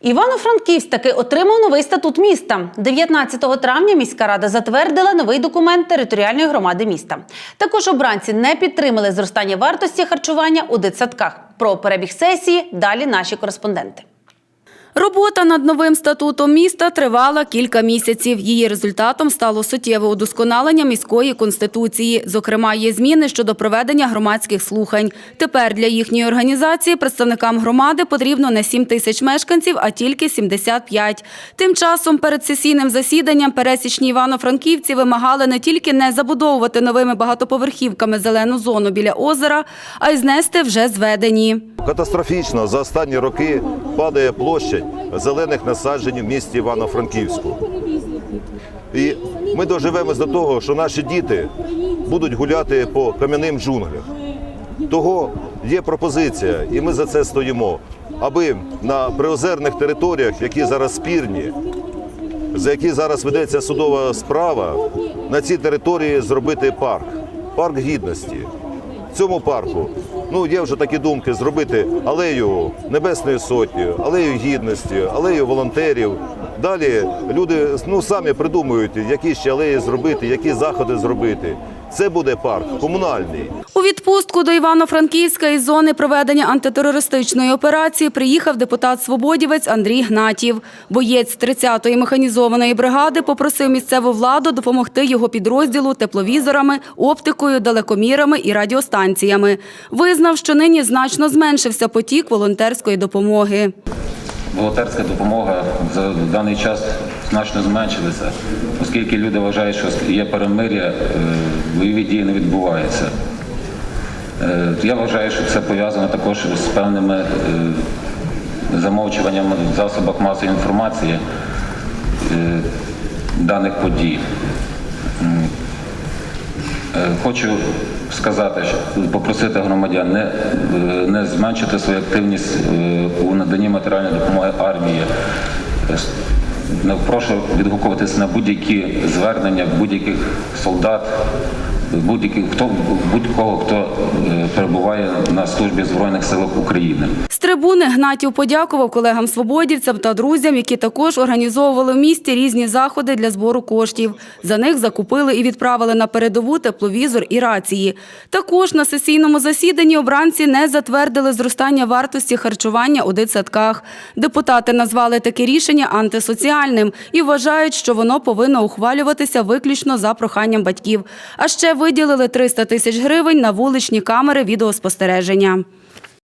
Івано-Франківськ таки отримав новий статут міста. 19 травня міська рада затвердила новий документ територіальної громади міста. Також обранці не підтримали зростання вартості харчування у дитсадках. Про перебіг сесії далі наші кореспонденти. Робота над новим статутом міста тривала кілька місяців. Її результатом стало суттєве удосконалення міської конституції. Зокрема, є зміни щодо проведення громадських слухань. Тепер для їхньої організації представникам громади потрібно не 7 тисяч мешканців, а тільки 75. Тим часом перед сесійним засіданням пересічні івано-франківці вимагали не тільки не забудовувати новими багатоповерхівками зелену зону біля озера, а й знести вже зведені. Катастрофічно за останні роки падає площадь зелених насаджень в місті Івано-Франківську. І ми доживемось до того, що наші діти будуть гуляти по кам'яним джунглях. Того є пропозиція, і ми за це стоїмо, аби на приозерних територіях, які зараз спірні, за які зараз ведеться судова справа, на цій території зробити парк, парк гідності. В цьому парку ну є вже такі думки зробити алею Небесної Сотні, алею гідності, алею волонтерів. Далі люди ну самі придумують, які ще алеї зробити, які заходи зробити. Це буде парк комунальний. У відпустку до Івано-Франківська із зони проведення антитерористичної операції приїхав депутат Свободівець Андрій Гнатів. Боєць 30-ї механізованої бригади попросив місцеву владу допомогти його підрозділу тепловізорами, оптикою, далекомірами і радіостанціями. Визнав, що нині значно зменшився потік волонтерської допомоги. Волонтерська допомога за даний час значно зменшилася, оскільки люди вважають, що є перемир'я, е, бойові дії не відбуваються. Е, Я вважаю, що це пов'язано також з певними е, замовчуваннями в засобах масової інформації даних подій. Хочу сказати, попросити громадян не, е, не зменшити свою активність е, у наданні матеріальної допомоги армії. Е, Прошу відгукуватися на будь-які звернення будь-яких солдат, будь-яких хто будь-кого, хто е, перебуває на службі Збройних силах України. З трибуни Гнатів подякував колегам-свободівцям та друзям, які також організовували в місті різні заходи для збору коштів. За них закупили і відправили на передову тепловізор і рації. Також на сесійному засіданні обранці не затвердили зростання вартості харчування у дитсадках. Депутати назвали таке рішення антисоціальним і вважають, що воно повинно ухвалюватися виключно за проханням батьків. А ще виділили 300 тисяч гривень на вуличні камери відеоспостереження.